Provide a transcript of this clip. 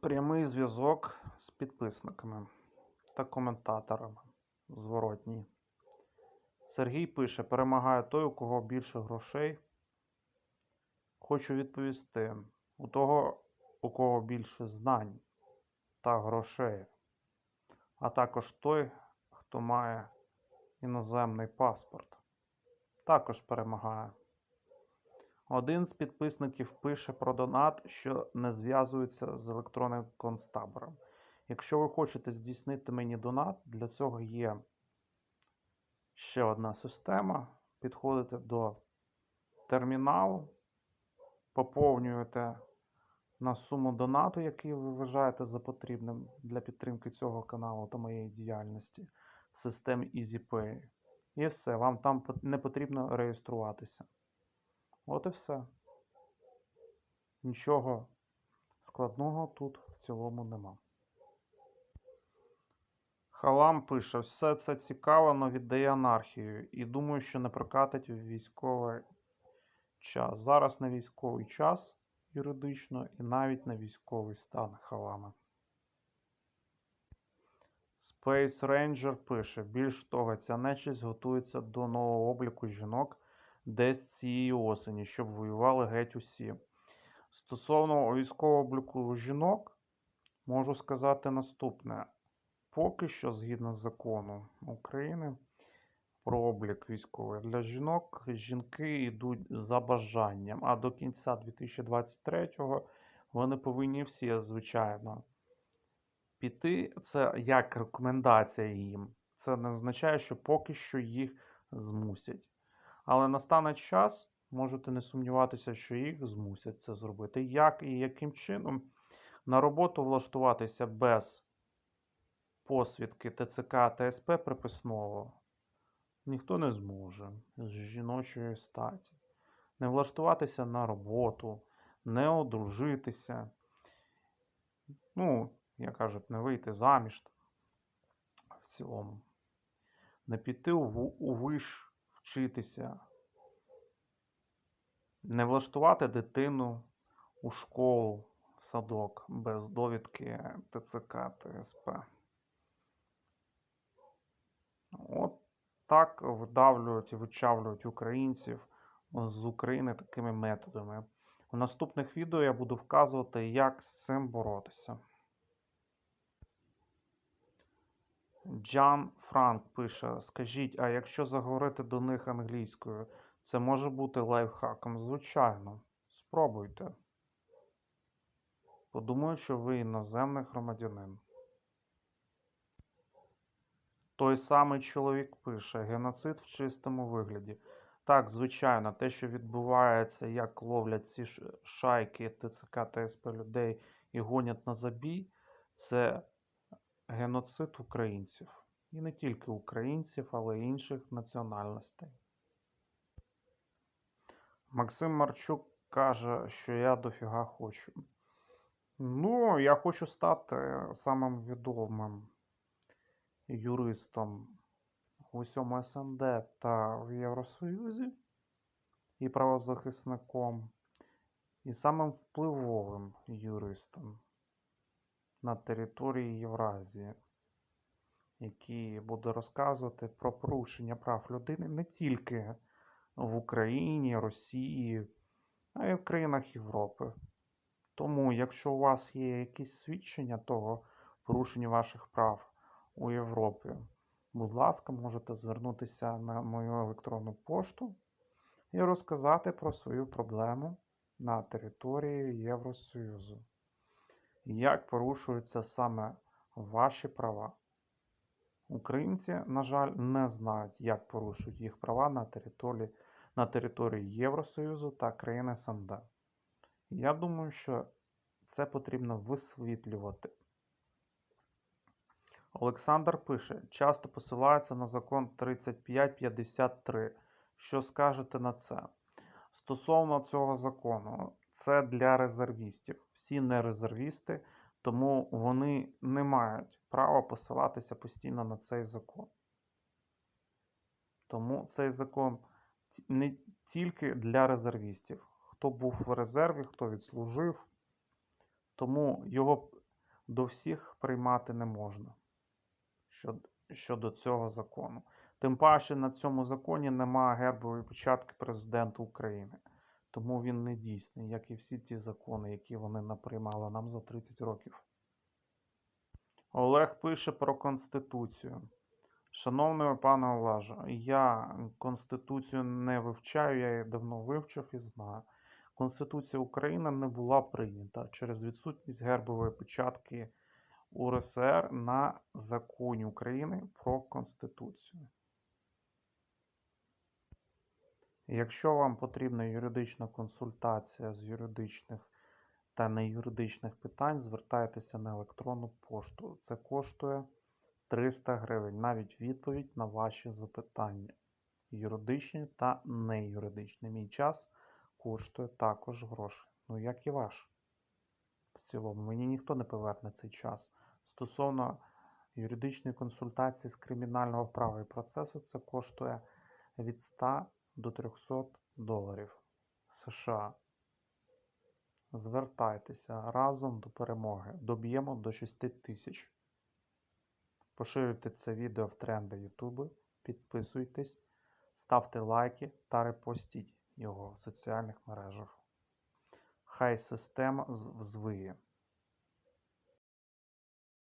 Прямий зв'язок з підписниками та коментаторами. Зворотній. Сергій пише: перемагає той, у кого більше грошей. Хочу відповісти: у того, у кого більше знань та грошей, а також той, хто має іноземний паспорт, також перемагає. Один з підписників пише про донат, що не зв'язується з електронним концтабором. Якщо ви хочете здійснити мені донат, для цього є ще одна система. Підходите до терміналу, поповнюєте на суму донату, який ви вважаєте за потрібним для підтримки цього каналу та моєї діяльності в системі EasyPay. І все, вам там не потрібно реєструватися. От і все. Нічого складного тут в цілому нема. Халам пише: все це цікаво, але віддає анархію. І думаю, що не прокатить в військовий час. Зараз не військовий час юридично і навіть не військовий стан халами. Space Ranger пише: більш того, ця нечисть готується до нового обліку жінок десь цієї осені, щоб воювали геть усі. Стосовно військового обліку жінок, можу сказати наступне. Поки що, згідно з закону України про облік військовий для жінок, жінки йдуть за бажанням, а до кінця 2023-го вони повинні всі, звичайно, піти. Це як рекомендація їм. Це не означає, що поки що їх змусять. Але настане час, можете не сумніватися, що їх змусять це зробити. Як і яким чином на роботу влаштуватися без посвідки ТЦК та СП приписного ніхто не зможе з жіночої статі. Не влаштуватися на роботу, не одружитися. Ну, як кажуть, не вийти заміж в цілому. Не піти у, у виш вчитися. Не влаштувати дитину у школу, в садок без довідки ТЦК та СП. От так видавлюють і вичавлюють українців з України такими методами. У наступних відео я буду вказувати, як з цим боротися. Джан Франк пише: Скажіть, а якщо заговорити до них англійською, це може бути лайфхаком? Звичайно, спробуйте. Подумаю, що ви іноземний громадянин. Той самий чоловік пише: геноцид в чистому вигляді. Так, звичайно, те, що відбувається, як ловлять ці шайки ТЦК та СП людей і гонять на забій, це геноцид українців. І не тільки українців, але й інших національностей. Максим Марчук каже, що я дофіга хочу. Ну, я хочу стати самим відомим юристом в усьому СНД та в Євросоюзі і правозахисником, і самим впливовим юристом на території Євразії, який буде розказувати про порушення прав людини не тільки в Україні, Росії, а й в країнах Європи. Тому, якщо у вас є якісь свідчення того порушення ваших прав у Європі, будь ласка, можете звернутися на мою електронну пошту і розказати про свою проблему на території Євросоюзу. Як порушуються саме ваші права. Українці, на жаль, не знають, як порушують їх права на території, на території Євросоюзу та країн СНД. Я думаю, що це потрібно висвітлювати. Олександр пише: часто посилається на закон 3553. Що скажете на це? Стосовно цього закону, це для резервістів. Всі не резервісти, тому вони не мають права посилатися постійно на цей закон. Тому цей закон не тільки для резервістів. Хто був в резерві, хто відслужив. Тому його до всіх приймати не можна щодо, цього закону. Тим паче на цьому законі немає гербової печатки президента України. Тому він не дійсний, як і всі ті закони, які вони наприймали нам за 30 років. Олег пише про Конституцію. Шановний пане Олеже, я Конституцію не вивчаю, я її давно вивчив і знаю. Конституція України не була прийнята через відсутність гербової печатки УРСР на законі України про Конституцію. Якщо вам потрібна юридична консультація з юридичних та неюридичних питань, звертайтеся на електронну пошту. Це коштує 300 гривень. Навіть відповідь на ваші запитання. Юридичні та неюридичні. Мій час коштує також грошей. Ну, як і ваш. В цілому, мені ніхто не поверне цей час. Стосовно юридичної консультації з кримінального права і процесу, це коштує від 100 до 300 доларів США. Звертайтеся разом до перемоги. Доб'ємо до 6 тисяч. Поширюйте це відео в тренди YouTube, підписуйтесь, ставте лайки та репостіть його в соціальних мережах. Хай система взвиє.